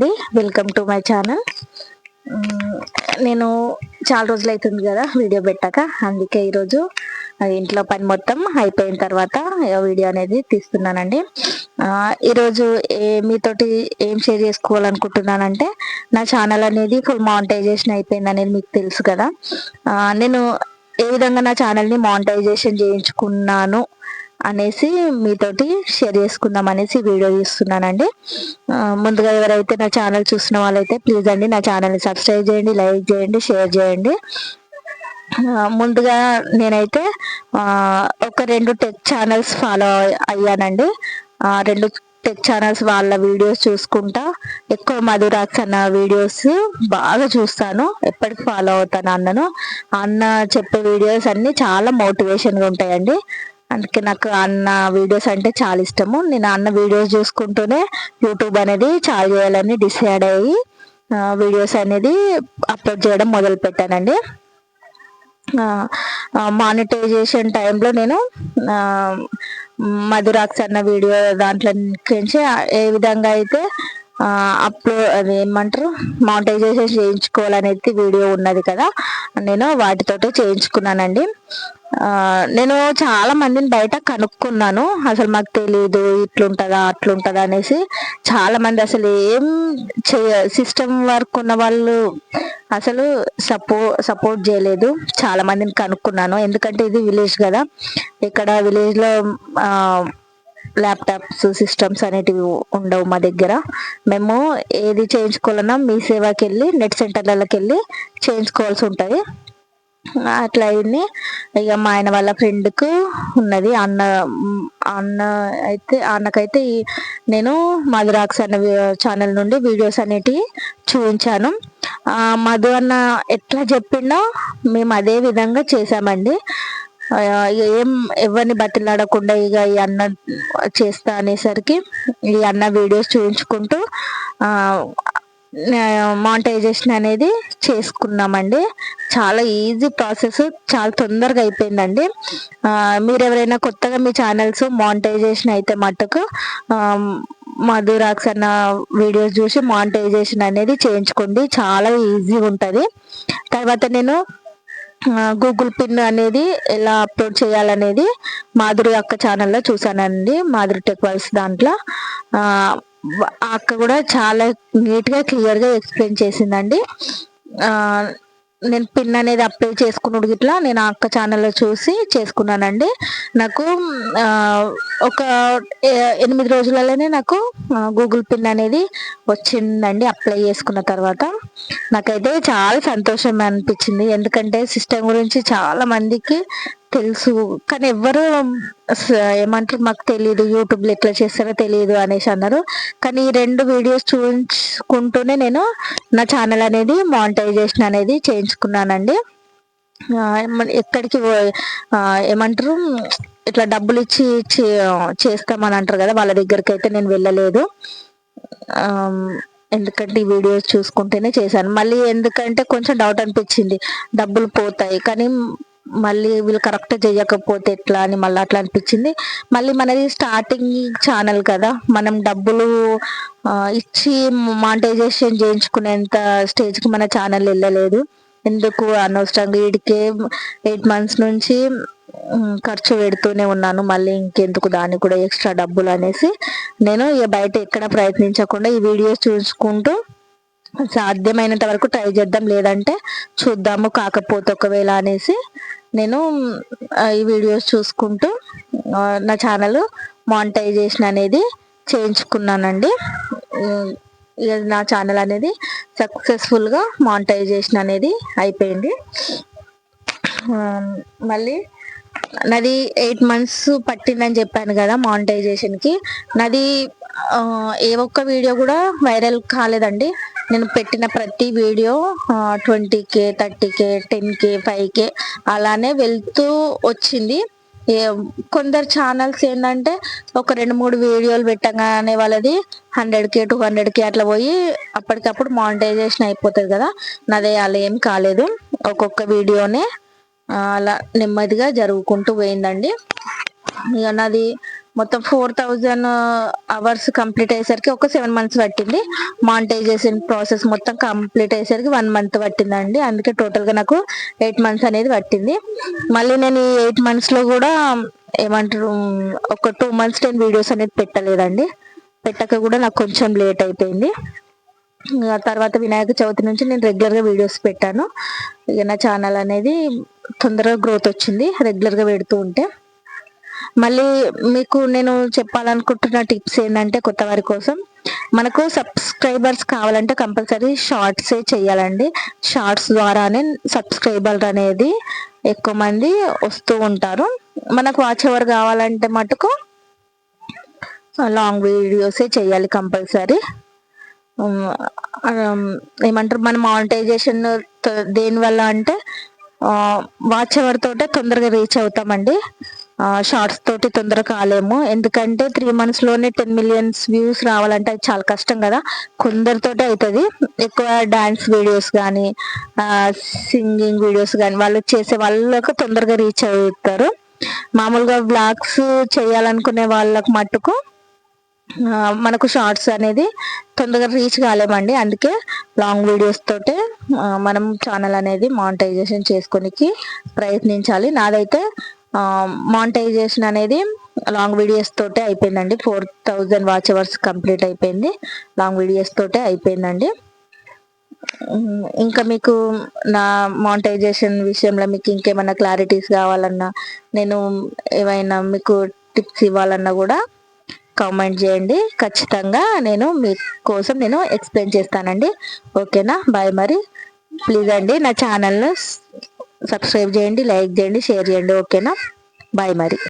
అండి. Welcome to my channel నేను చాలా రోజులు అవుతుంది కదా వీడియో పెట్టాక. అందుకే ఈరోజు ఇంట్లో పని మొత్తం అయిపోయిన తర్వాత వీడియో అనేది తీస్తున్నానండి. ఈరోజు ఏ- మీతోటి ఏం షేర్ చేసుకోవాలనుకుంటున్నానంటే నా ఛానల్ అనేది ఫుల్ మానిటైజేషన్ అయిపోయింది అనేది మీకు తెలుసు కదా. నేను ఏ విధంగా నా ఛానల్ని మానిటైజేషన్ చేయించుకున్నాను అనేసి మీతోటి షేర్ చేసుకుందాం అనేసి వీడియో తీస్తున్నానండి. ముందుగా ఎవరైతే నా ఛానల్ చూసిన వాళ్ళైతే ప్లీజ్ అండి నా ఛానల్ని సబ్స్క్రైబ్ చేయండి లైక్ చేయండి షేర్ చేయండి. ముందుగా నేనైతే ఒక రెండు టెక్ ఛానల్స్ ఫాలో అయ్యానండి. రెండు టెక్ ఛానల్స్ వాళ్ళ వీడియోస్ చూసుకుంటా ఎక్కువ మధురాక్స్ అన్న వీడియోస్ బాగా చూస్తాను ఎప్పటికి ఫాలో అవుతాను అన్నను. అన్న చెప్పే వీడియోస్ అన్నీ చాలా మోటివేషన్గా ఉంటాయండి. అందుకే నాకు అన్న వీడియోస్ అంటే చాలా ఇష్టము. నేను అన్న వీడియోస్ చూసుకుంటూనే యూట్యూబ్ అనేది చాలా చేయాలని డిసైడ్ అయ్యి వీడియోస్ అనేది అప్లోడ్ చేయడం మొదలు పెట్టానండి. మానిటైజేషన్ టైంలో నేను మధురాక్స్ అన్న వీడియో దాంట్లో నుంచి ఏ విధంగా అయితే అప్లోడ్ అది ఏమంటారు మానిటైజేషన్ చేయించుకోవాలనేది వీడియో ఉన్నది కదా నేను వాటితోటే చేయించుకున్నానండి. నేను చాలా మందిని బయట కనుక్కున్నాను. అసలు మాకు తెలియదు ఇట్లుంటుందా అట్లుంటుందా అనేసి. చాలా మంది అసలు ఏం చేయ సిస్టమ్ వర్క్ ఉన్న వాళ్ళు అసలు సపో సపోర్ట్ చేయలేదు. చాలా మందిని కనుక్కున్నాను. ఎందుకంటే ఇది విలేజ్ కదా. ఇక్కడ విలేజ్లో ల్యాప్టాప్స్ సిస్టమ్స్ అనేటివి ఉండవు మా దగ్గర. మేము ఏది చేయించుకోవాలన్నా మీ సేవకి వెళ్ళి నెట్ సెంటర్లకి వెళ్ళి చేయించుకోవాల్సి ఉంటుంది. అట్లా అయింది. ఇక మా ఆయన వాళ్ళ ఫ్రెండ్కు ఉన్నది అన్న అన్న అయితే అన్నకైతే నేను మధురాక్స్ అన్న ఛానల్ నుండి వీడియోస్ అనేటివి చూపించాను. మధు అన్న ఎట్లా చెప్పిండో మేము అదే విధంగా చేసామండి ఇక ఏం ఎవరిని బతిలాడకుండా ఇక ఈ అన్న చేస్తా అనేసరికి ఈ అన్న వీడియోస్ చూపించుకుంటూ మానిటైజేషన్ అనేది చేసుకున్నామండి. చాలా ఈజీ ప్రాసెస్ చాలా తొందరగా అయిపోయిందండి. మీరు ఎవరైనా కొత్తగా మీ ఛానల్స్ మానిటైజేషన్ అయితే మట్టుకు మధురాక్స్ అన్న వీడియోస్ చూసి మానిటైజేషన్ అనేది చేయించుకోండి. చాలా ఈజీగా ఉంటుంది. తర్వాత నేను గూగుల్ పిన్ అనేది ఎలా అప్లోడ్ చేయాలనేది మాధురి అక్క ఛానల్లో చూసానండి. మాధురి టెక్ దాంట్లో. అక్క కూడా చాలా నీట్గా క్లియర్గా ఎక్స్ప్లెయిన్ చేసిందండి. నేను పిన్ అనేది అప్లై చేసుకున్నాడు గిట్లా నేను ఆ అక్క ఛానల్లో చూసి చేసుకున్నానండి. నాకు ఒక ఎనిమిది రోజులలోనే నాకు గూగుల్ పిన్ అనేది వచ్చిందండి అప్లై చేసుకున్న తర్వాత. నాకైతే చాలా సంతోషం అనిపించింది. ఎందుకంటే సిస్టమ్ గురించి చాలా మందికి తెలుసు. కానీ ఎవ్వరు స- ఏమంటారు మాకు తెలియదు యూట్యూబ్లో ఎట్లా చేస్తారో తెలియదు అనేసి అన్నారు. కానీ ఈ రెండు వీడియోస్ చూపించుకుంటూనే నేను నా ఛానల్ అనేది మానిటైజేషన్ అనేది చేయించుకున్నానండి. ఎక్కడికి ఏమంటారు ఇట్లా డబ్బులు ఇచ్చి చే- చేస్తామని అంటారు కదా వాళ్ళ దగ్గరికి అయితే నేను వెళ్ళలేదు. ఎందుకంటే ఈ వీడియోస్ చూసుకుంటేనే చేశాను. మళ్ళీ ఎందుకంటే కొంచెం డౌట్ అనిపించింది. డబ్బులు పోతాయి. కానీ మళ్ళీ వీళ్ళు కరెక్ట్ చేయకపోతే ఎట్లా అని మళ్ళీ అట్లా అనిపించింది. మళ్ళీ మనది స్టార్టింగ్ ఛానల్ కదా. మనం డబ్బులు ఇచ్చి మానిటైజేషన్ చేయించుకునేంత స్టేజ్కి మన ఛానల్ వెళ్ళలేదు. ఎందుకు? అనవసరంగా వీడికే ఎయిట్ మంత్స్ నుంచి ఖర్చు పెడుతూనే ఉన్నాను. మళ్ళీ ఇంకెందుకు? దానికి కూడా ఎక్స్ట్రా డబ్బులు అనేసి నేను ఇక బయట ఎక్కడ ప్రయత్నించకుండా ఈ వీడియోస్ చూసుకుంటూ సాధ్యమైనంత వరకు ట్రై చేద్దాం. లేదంటే చూద్దాము కాకపోతే ఒకవేళ అనేసి నేను ఈ వీడియోస్ చూసుకుంటూ నా ఛానల్ మానిటైజేషన్ అనేది చేయించుకున్నానండి. ఇక నా ఛానల్ అనేది సక్సెస్ఫుల్గా మానిటైజేషన్ అనేది అయిపోయింది. మళ్ళీ నాది ఎయిట్ మంత్స్ పట్టిందని చెప్పాను కదా మానిటైజేషన్కి నాది ఏ ఒక్క వీడియో కూడా వైరల్ కాలేదండి. నేను పెట్టిన ప్రతి video twenty K thirty K ten K five K అలానే వెళ్తూ వచ్చింది. కొందరు ఛానల్స్ ఏంటంటే ఒక రెండు మూడు వీడియోలు పెట్టగానే వాళ్ళది hundred K two hundred K అట్లా పోయి అప్పటికప్పుడు మానిటైజేషన్ అయిపోతుంది కదా. నాదే అలా ఏం కాలేదు. ఒక్కొక్క వీడియోనే అలా నెమ్మదిగా జరుగుకుంటూ పోయిందండి. ఇక నాది మొత్తం ఫోర్ థౌజండ్ అవర్స్ కంప్లీట్ అయ్యేసరికి ఒక సెవెన్ మంత్స్ పట్టింది. మానిటైజేషన్ ప్రాసెస్ మొత్తం కంప్లీట్ అయ్యేసరికి వన్ మంత్ పట్టిందండి. అందుకే టోటల్గా నాకు ఎయిట్ మంత్స్ అనేది పట్టింది. మళ్ళీ నేను ఈ ఎయిట్ మంత్స్లో కూడా ఏమంటారు ఒక టూ మంత్స్ నేను వీడియోస్ అనేది పెట్టలేదండి. పెట్టక కూడా నాకు కొంచెం లేట్ అయిపోయింది. తర్వాత వినాయక చవితి నుంచి నేను రెగ్యులర్గా వీడియోస్ పెట్టాను. ఇక నా ఛానల్ అనేది తొందరగా గ్రోత్ వచ్చింది రెగ్యులర్గా పెడుతూ ఉంటే. మళ్ళీ మీకు నేను చెప్పాలనుకుంటున్న టిప్స్ ఏంటంటే కొత్త వారి కోసం మనకు సబ్స్క్రైబర్స్ కావాలంటే కంపల్సరీ షార్ట్సే చేయాలండి షార్ట్స్ ద్వారానే సబ్స్క్రైబర్ అనేది ఎక్కువ మంది వస్తూ ఉంటారు. మనకు వాచ్ ఎవర్ కావాలంటే మటుకు లాంగ్ వీడియోసే చేయాలి కంపల్సరీ. ఏమంటారు మన మానిటైజేషన్ దేనివల్ల అంటే వాచ్ అవర్ తోటే తొందరగా రీచ్ అవుతామండి. షార్ట్స్ తోటి తొందరగా కాలేము. ఎందుకంటే త్రీ మంత్స్లోనే టెన్ మిలియన్స్ వ్యూస్ రావాలంటే అది చాలా కష్టం కదా. కొందరితోటి అవుతుంది ఎక్కువ డాన్స్ వీడియోస్ కానీ సింగింగ్ వీడియోస్ కానీ వాళ్ళు చేసే వాళ్ళకు తొందరగా రీచ్ అవుతారు. మామూలుగా బ్లాగ్స్ చేయాలనుకునే వాళ్ళకు మట్టుకు మనకు షార్ట్స్ అనేది తొందరగా రీచ్ కాలేమండి. అందుకే లాంగ్ వీడియోస్ తోటే మనం ఛానల్ అనేది మానిటైజేషన్ చేసుకోనికి ప్రయత్నించాలి. నాదైతే మానిటైజేషన్ అనేది లాంగ్ వీడియోస్ తోటే అయిపోయిందండి. Four thousand watch hours complete అయిపోయింది. లాంగ్ వీడియోస్ తోటే అయిపోయిందండి. ఇంకా మీకు నా మానిటైజేషన్ విషయంలో మీకు ఇంకేమైనా క్లారిటీస్ కావాలన్నా నేను ఏమైనా మీకు టిప్స్ ఇవ్వాలన్నా కూడా కామెంట్ చేయండి. ఖచ్చితంగా నేను మీ కోసం నేను ఎక్స్ప్లెయిన్ చేస్తానండి. ఓకేనా బాయ్ మరి. ప్లీజ్ అండి నా ఛానల్ను సబ్స్క్రైబ్ చేయండి లైక్ చేయండి షేర్ చేయండి. ఓకేనా? బాయ్ మరి.